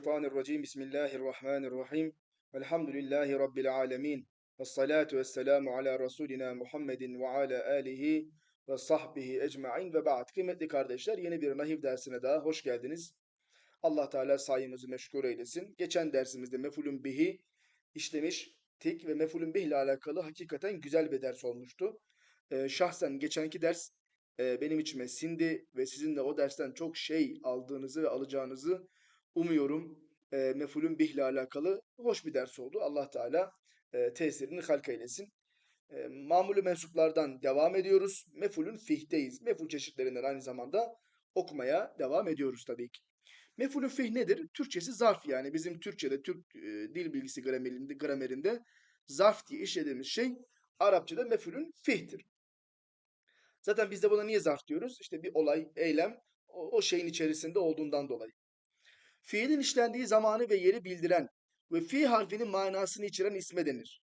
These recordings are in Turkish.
Mineşşeytanirracim. Bismillahirrahmanirrahim. Elhamdülillahi Rabbil alemin. Ve salatu ve selamu ala Resulina Muhammedin ve ala alihi ve sahbihi ecma'in ve ba'd. Kıymetli kardeşler yeni bir nahiv dersine daha hoş geldiniz. Allah Teala sayımızı meşgul eylesin. Geçen dersimizde mefulün bihi işlemiştik ve mefulün bih ile alakalı hakikaten güzel bir ders olmuştu. Ee, şahsen geçenki ders e, benim içime sindi ve sizin de o dersten çok şey aldığınızı ve alacağınızı umuyorum. E, mefulün bih alakalı hoş bir ders oldu. Allah Teala e, tesirini halk eylesin. E, mamulü mensuplardan devam ediyoruz. Mefulün fih'teyiz. Meful çeşitlerinden aynı zamanda okumaya devam ediyoruz tabii ki. Mefulün fih nedir? Türkçesi zarf yani bizim Türkçe'de Türk e, dil bilgisi gramerinde, gramerinde zarf diye işlediğimiz şey Arapçada mefulün fih'tir. Zaten biz de buna niye zarf diyoruz? İşte bir olay, eylem o, o şeyin içerisinde olduğundan dolayı. Fiilin işlendiği zamanı ve yeri bildiren ve fi harfinin manasını içeren isme denir.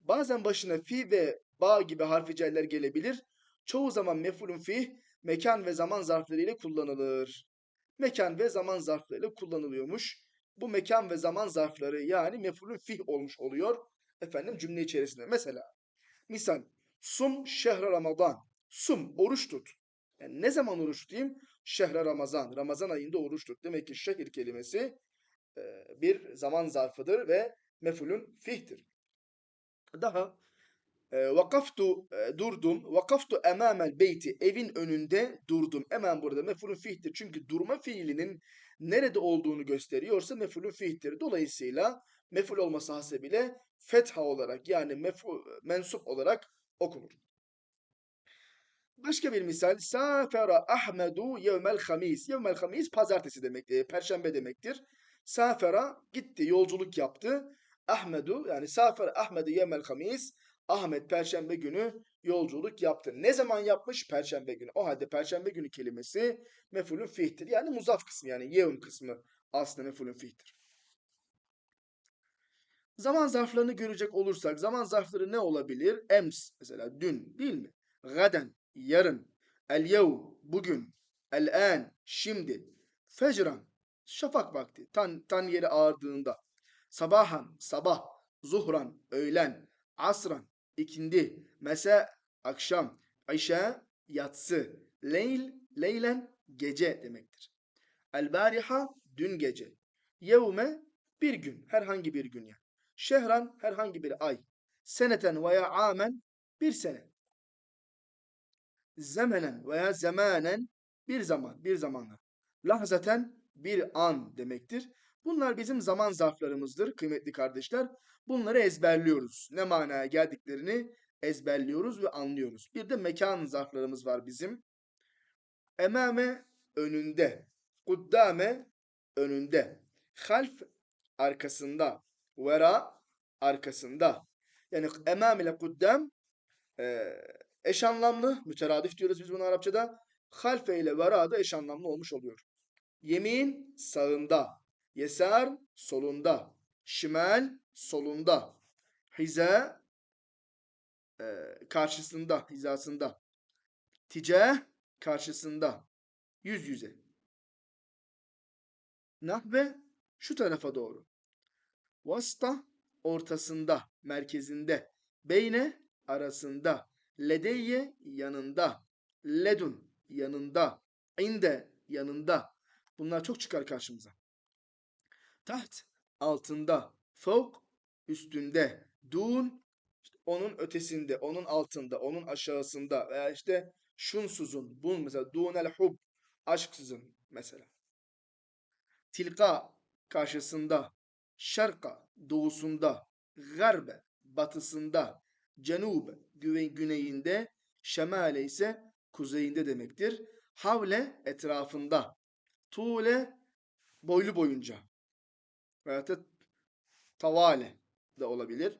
Bazen başına fi ve ba gibi harficeller gelebilir. Çoğu zaman mefulun fi mekan ve zaman zarflarıyla kullanılır. Mekan ve zaman zarflarıyla kullanılıyormuş. Bu mekan ve zaman zarfları yani mefulun fih olmuş oluyor. Efendim cümle içerisinde. Mesela misal sum şehre ramadan. Sum oruç tut. Yani ne zaman oruç tutayım? Şehre Ramazan. Ramazan ayında oruç tut. Demek ki şehir kelimesi e, bir zaman zarfıdır ve mefulün fihtir. Daha e, vakaftu e, durdum. Vakaftu emamel beyti. Evin önünde durdum. Hemen burada mefulün fihtir. Çünkü durma fiilinin nerede olduğunu gösteriyorsa mefulün fihtir. Dolayısıyla meful olması hasebiyle fetha olarak yani meful, mensup olarak okunur. Başka bir misal. Safera Ahmedu yevmel hamis. Yevmel hamis pazartesi demek, perşembe demektir. Safera gitti, yolculuk yaptı. Ahmedu yani Safera Ahmedu yevmel hamis. Ahmet perşembe günü yolculuk yaptı. Ne zaman yapmış? Perşembe günü. O halde perşembe günü kelimesi mefulün fihtir. Yani muzaf kısmı yani yevm kısmı aslında mefulün fihtir. Zaman zarflarını görecek olursak zaman zarfları ne olabilir? Ems mesela dün değil mi? Gaden yarın, el yev bugün, el an şimdi, fecran şafak vakti, tan, tan yeri ağardığında, sabahan sabah, zuhran öğlen, asran ikindi, mese akşam, ayşe yatsı, leyl leylen gece demektir. El bariha dün gece, yevme bir gün, herhangi bir gün yani. Şehran herhangi bir ay, seneten veya amen bir sene zemenen veya zemanen bir zaman, bir zamanla. Lahzaten bir an demektir. Bunlar bizim zaman zarflarımızdır kıymetli kardeşler. Bunları ezberliyoruz. Ne manaya geldiklerini ezberliyoruz ve anlıyoruz. Bir de mekan zarflarımız var bizim. Emame önünde. Kuddame önünde. Half arkasında. Vera arkasında. Yani emam ile kuddam e, eş anlamlı, müteradif diyoruz biz bunu Arapçada. Halfe ile vera da eş anlamlı olmuş oluyor. Yemin sağında, yesar solunda, şimal solunda, hiza e, karşısında, hizasında, ticah karşısında, yüz yüze. Nahve şu tarafa doğru. Vasta ortasında, merkezinde, beyne arasında, Ledeyye yanında. Ledun yanında. İnde yanında. Bunlar çok çıkar karşımıza. Taht altında. Fok üstünde. Dun onun ötesinde, onun altında, onun aşağısında veya işte şunsuzun, bun mesela dunel hub aşksızın mesela. Tilka karşısında, şarka doğusunda, garbe batısında, cenub güneyinde, şemale ise kuzeyinde demektir. Havle etrafında, tuğle boylu boyunca veya da tavale de olabilir.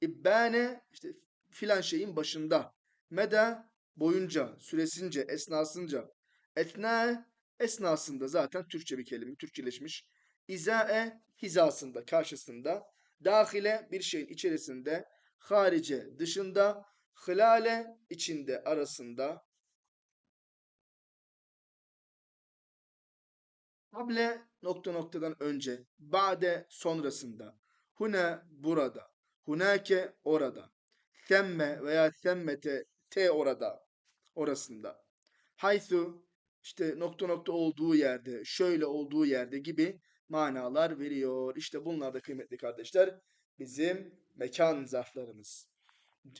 İbbane işte filan şeyin başında. Meda boyunca, süresince, esnasınca. Etna esnasında zaten Türkçe bir kelime, Türkçeleşmiş. İzae hizasında, karşısında. Dahile bir şeyin içerisinde harice dışında, hılale içinde arasında, Kable nokta noktadan önce, ba'de sonrasında, hune burada, hunake orada, semme veya semmete te orada, orasında, haythu işte nokta nokta olduğu yerde, şöyle olduğu yerde gibi manalar veriyor. İşte bunlar da kıymetli kardeşler bizim mekan zarflarımız.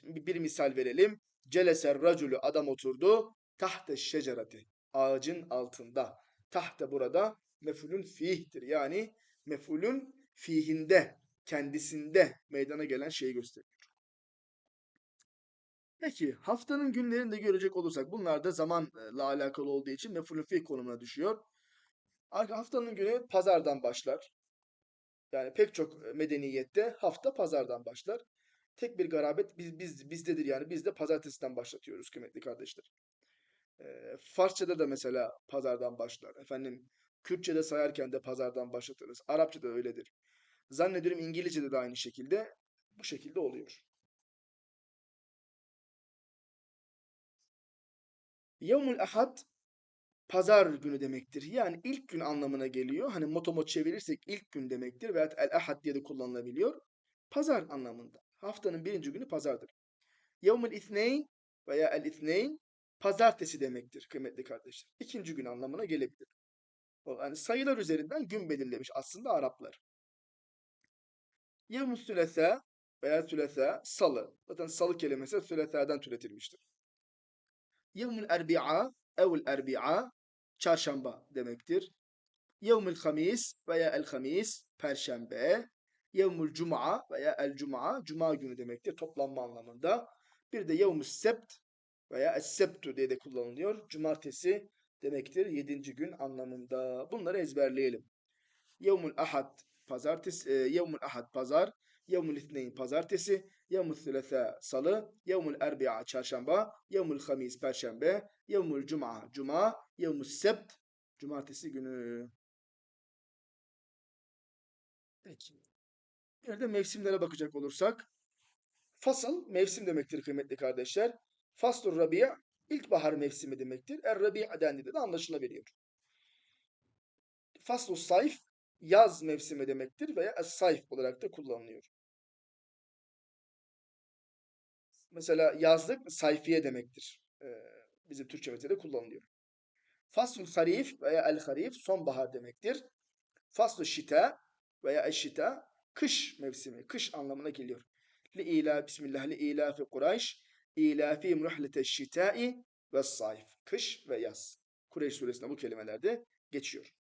Bir misal verelim. Celeser racülü adam oturdu. Tahte şecereti. Ağacın altında. Tahte burada mefulün fihtir. Yani mefulün fihinde, kendisinde meydana gelen şeyi gösteriyor. Peki haftanın günlerini de görecek olursak bunlar da zamanla alakalı olduğu için mefulün fih konumuna düşüyor. Haftanın günü pazardan başlar. Yani pek çok medeniyette hafta pazardan başlar. Tek bir garabet biz, biz bizdedir yani biz de pazartesiden başlatıyoruz kıymetli kardeşler. E, Farsçada da mesela pazardan başlar. Efendim Kürtçe'de sayarken de pazardan başlatırız. Arapçada öyledir. Zannediyorum İngilizce'de de aynı şekilde bu şekilde oluyor. Yevmul Ahad pazar günü demektir. Yani ilk gün anlamına geliyor. Hani motomot çevirirsek ilk gün demektir. Veya el ahad diye de kullanılabiliyor. Pazar anlamında. Haftanın birinci günü pazardır. Yevmul isneyn veya el isneyn pazartesi demektir kıymetli kardeşler. İkinci gün anlamına gelebilir. Yani sayılar üzerinden gün belirlemiş aslında Araplar. Yevmul sülese veya sülese salı. Zaten salı kelimesi süleseden türetilmiştir. Yevmul erbi'a evul erbi'a çarşamba demektir. Yevmül hamis veya el hamis perşembe. Yevmül cuma veya el cuma cuma günü demektir toplanma anlamında. Bir de yevmül sebt veya es sebtu diye de kullanılıyor. Cumartesi demektir yedinci gün anlamında. Bunları ezberleyelim. Yevmül ahad pazartesi, e, yevmül ahad pazar, yevmül ithneyn pazartesi, yevmül sülesa salı, yevmül erbi'a çarşamba, yevmül hamis perşembe, yevmül cuma cuma, yevmül sebt cumartesi günü. Peki. Bir de mevsimlere bakacak olursak fasıl mevsim demektir kıymetli kardeşler. Faslur Rabia ilkbahar mevsimi demektir. Er Rabia dendiğinde de anlaşılabiliyor. Faslu Sayf yaz mevsimi demektir veya es sayf olarak da kullanılıyor. Mesela yazlık sayfiye demektir. Ee, bizim Türkçe metinde kullanılıyor. Faslul harif veya el harif sonbahar demektir. Faslu şita veya eşita kış mevsimi, kış anlamına geliyor. Li ila bismillah li ilafi Kureyş ilafihim rihlete şitai ve sayf. Kış ve yaz. Kureyş suresinde bu kelimelerde geçiyor.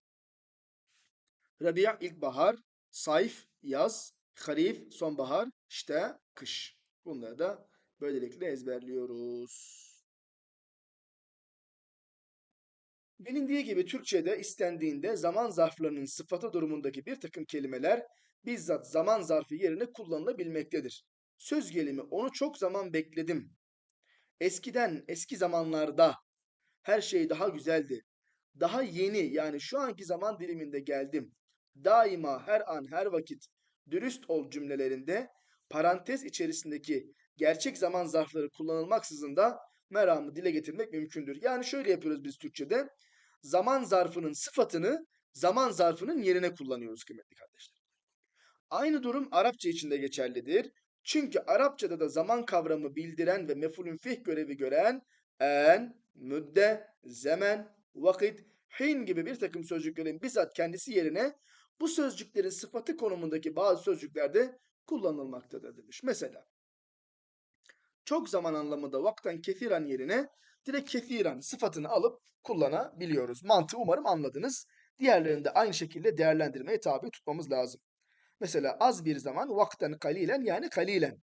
Rabia ilkbahar, sayf yaz, harif sonbahar, işte kış. Bunları da böylelikle ezberliyoruz. Bilindiği gibi Türkçe'de istendiğinde zaman zarflarının sıfatı durumundaki bir takım kelimeler bizzat zaman zarfı yerine kullanılabilmektedir. Söz gelimi onu çok zaman bekledim. Eskiden, eski zamanlarda her şey daha güzeldi. Daha yeni yani şu anki zaman diliminde geldim. Daima her an her vakit dürüst ol cümlelerinde parantez içerisindeki gerçek zaman zarfları kullanılmaksızın da meramı dile getirmek mümkündür. Yani şöyle yapıyoruz biz Türkçe'de. Zaman zarfının sıfatını zaman zarfının yerine kullanıyoruz kıymetli kardeşler. Aynı durum Arapça için de geçerlidir. Çünkü Arapçada da zaman kavramı bildiren ve mefulün fih görevi gören en, müdde, zemen, vakit, hin gibi bir takım sözcüklerin bizzat kendisi yerine bu sözcüklerin sıfatı konumundaki bazı sözcüklerde kullanılmaktadır demiş. Mesela çok zaman anlamında vakten kethiren yerine direkt kethiren sıfatını alıp kullanabiliyoruz. Mantığı umarım anladınız. Diğerlerini de aynı şekilde değerlendirmeye tabi tutmamız lazım. Mesela az bir zaman vakten kalilen yani kalilen.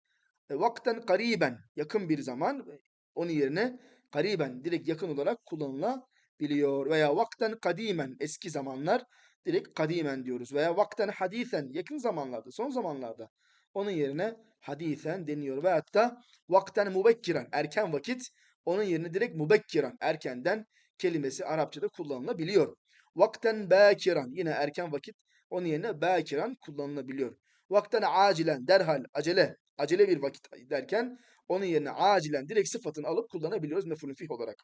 E, vakten kariben yakın bir zaman onun yerine kariben direkt yakın olarak kullanılabiliyor. Veya vakten kadimen eski zamanlar direkt kadimen diyoruz. Veya vakten hadisen yakın zamanlarda son zamanlarda onun yerine hadisen deniyor. Ve hatta vakten mubekkiren erken vakit onun yerine direkt mubekkiren erkenden kelimesi Arapçada kullanılabiliyor. Vakten bakiran yine erken vakit onun yerine bakiran kullanılabiliyor. Vakten acilen derhal acele acele bir vakit derken onun yerine acilen direkt sıfatını alıp kullanabiliyoruz mefulün fih olarak.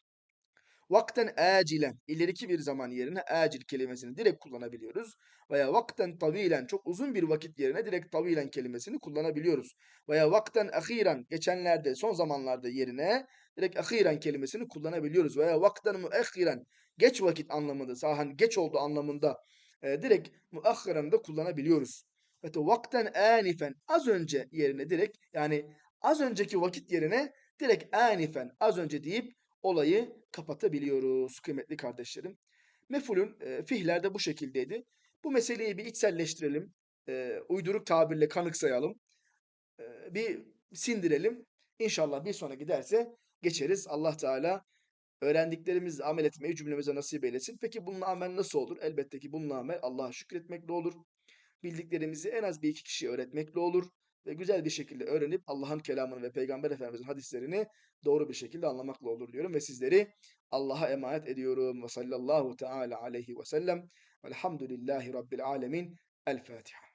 Vakten acilen ileriki bir zaman yerine acil kelimesini direkt kullanabiliyoruz. Veya vakten tavilen çok uzun bir vakit yerine direkt tavilen kelimesini kullanabiliyoruz. Veya vakten ahiren geçenlerde son zamanlarda yerine direkt ahiren kelimesini kullanabiliyoruz. Veya vakten müekhiren geç vakit anlamında sahan geç oldu anlamında e, direkt müekhiren de kullanabiliyoruz. Ve vakten anifen az önce yerine direkt yani az önceki vakit yerine direkt anifen az önce deyip olayı kapatabiliyoruz kıymetli kardeşlerim. Mefulün e, fiiller de bu şekildeydi. Bu meseleyi bir içselleştirelim. E, uyduruk tabirle kanıksayalım. E, bir sindirelim. İnşallah bir sonraki derse geçeriz. Allah Teala öğrendiklerimizle amel etmeyi cümlemize nasip eylesin. Peki bununla amel nasıl olur? Elbette ki bununla amel Allah'a şükretmekle olur. Bildiklerimizi en az bir iki kişiye öğretmekle olur ve güzel bir şekilde öğrenip Allah'ın kelamını ve Peygamber Efendimiz'in hadislerini doğru bir şekilde anlamakla olur diyorum ve sizleri Allah'a emanet ediyorum. Ve sallallahu teala aleyhi ve sellem. Velhamdülillahi Rabbil alemin. El Fatiha.